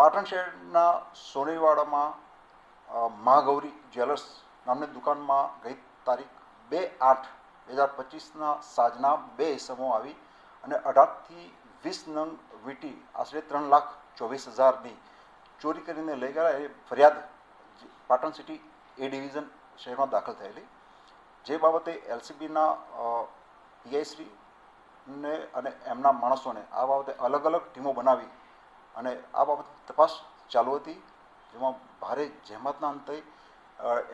પાટણ શહેરના સોનેવાડામાં મા મહાગૌરી જ્વેલર્સ નામની દુકાનમાં ગઈ તારીખ બે આઠ બે હજાર પચીસના સાંજના બે ઇસમો આવી અને અઢારથી વીસ નંગ વીટી, આશરે ત્રણ લાખ ચોવીસ હજારની ચોરી કરીને લઈ ગયા એ ફરિયાદ પાટણ સિટી એ ડિવિઝન શહેરમાં દાખલ થયેલી. જે બાબતે એલસીબીના પીઆઈશ્રીને અને એમના માણસોને આ બાબતે અલગ અલગ ટીમો બનાવી અને આ બાબત તપાસ ચાલુ હતી, જેમાં ભારે જહેમતના અંતે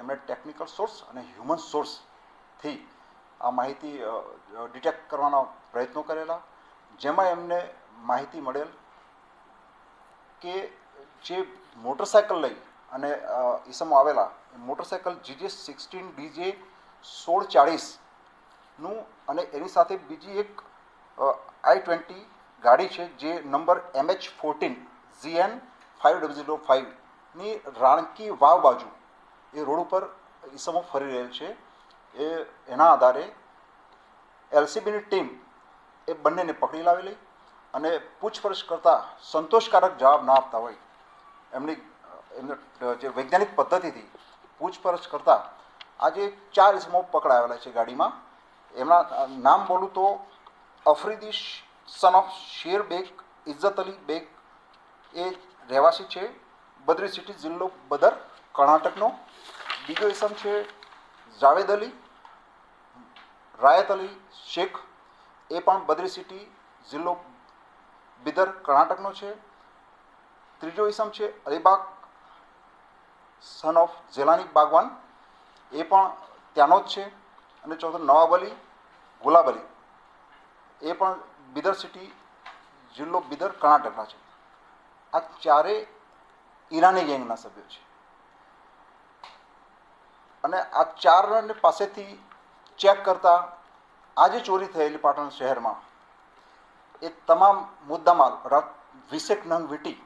એમણે ટેકનિકલ સોર્સ અને હ્યુમન સોર્સથી આ માહિતી ડિટેક્ટ કરવાના પ્રયત્નો કરેલા. જેમાં એમને માહિતી મળેલ કે જે મોટરસાયકલ લઈ અને ઈસમો આવેલા મોટરસાયકલ જીજે સિક્સટીન ડીજે સોળ ચાળીસનું અને એની સાથે બીજી એક આઈ ટ્વેન્ટી ગાડી છે જે number MH fourteen Z N five double zero ફાઇવની રાણકી વાવ બાજુ એ રોડ ઉપર ઈસમો ફરી રહેલ છે. એ એના આધારે એલસીબીની ટીમ એ બંનેને પકડી લાવેલી અને પૂછપરછ કરતાં સંતોષકારક જવાબ ના આપતા હોય એમની, એમને જે વૈજ્ઞાનિક પદ્ધતિથી પૂછપરછ કરતાં આજે ચાર ઇસમો પકડાવેલા છે ગાડીમાં. એમના નામ બોલું તો Afridi son of Sher bag Izzat Ali bag એ રહેવાસી છે. બદ્રી સિટી જિલ્લો બદર કર્ણાટકનો. બીજો ઇસમ છે જાવેદ અલી રાયત અલી શેખ. એ પણ બદ્રી સિટી જિલ્લો બિદર કર્ણાટકનો છે. ત્રીજો ઇસમ છે અલીબાગ સન ઓફ જેલાની બાગવાન એ પણ ત્યાંનો જ છે. અને ચોથો નવાબ અલી ગુલાબ અલી એ પણ બિદર સિટી, જિલ્લો બિદર કર્ણાટકના છે. આ ચારે ઈરાની ગેંગના સભ્યો છે. અને આ ચાર પાસેથી ચેક કરતા આજે ચોરી થયેલી પાટણ શહેરમાં, એ તમામ મુદ્દામાલ વીસેક નંગ વીટી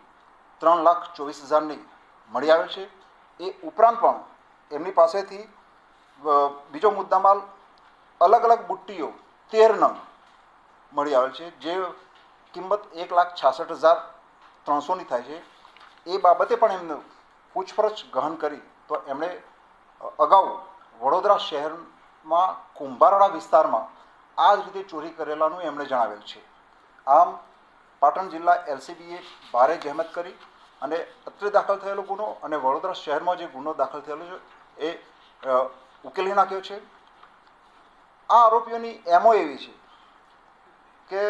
ત્રણ લાખ ચોવીસ હજારની મળી આવે છે. એ ઉપરાંત પણ એમની પાસેથી બીજો મુદ્દામાલ અલગ અલગ બુટ્ટીઓ તેર નંગ મળી આવેલ છે. જે કિંમત એક લાખ છાસઠ હજાર ત્રણસોની થાય છે. એ બાબતે પણ એમને પૂછપરછ ગહન કરી તો એમણે અગાઉ વડોદરા શહેરમાં કુંભારવાડા વિસ્તારમાં આ જ રીતે ચોરી કરેલાનું એમણે જણાવેલ છે. આમ પાટણ જિલ્લા એલસીબીએ ભારે જહેમત કરી અને અત્રે દાખલ થયેલો ગુનો અને વડોદરા શહેરમાં જે ગુનો દાખલ થયેલો છે એ ઉકેલી નાખ્યો છે. આ આરોપીઓની એમઓ એવી છે. કે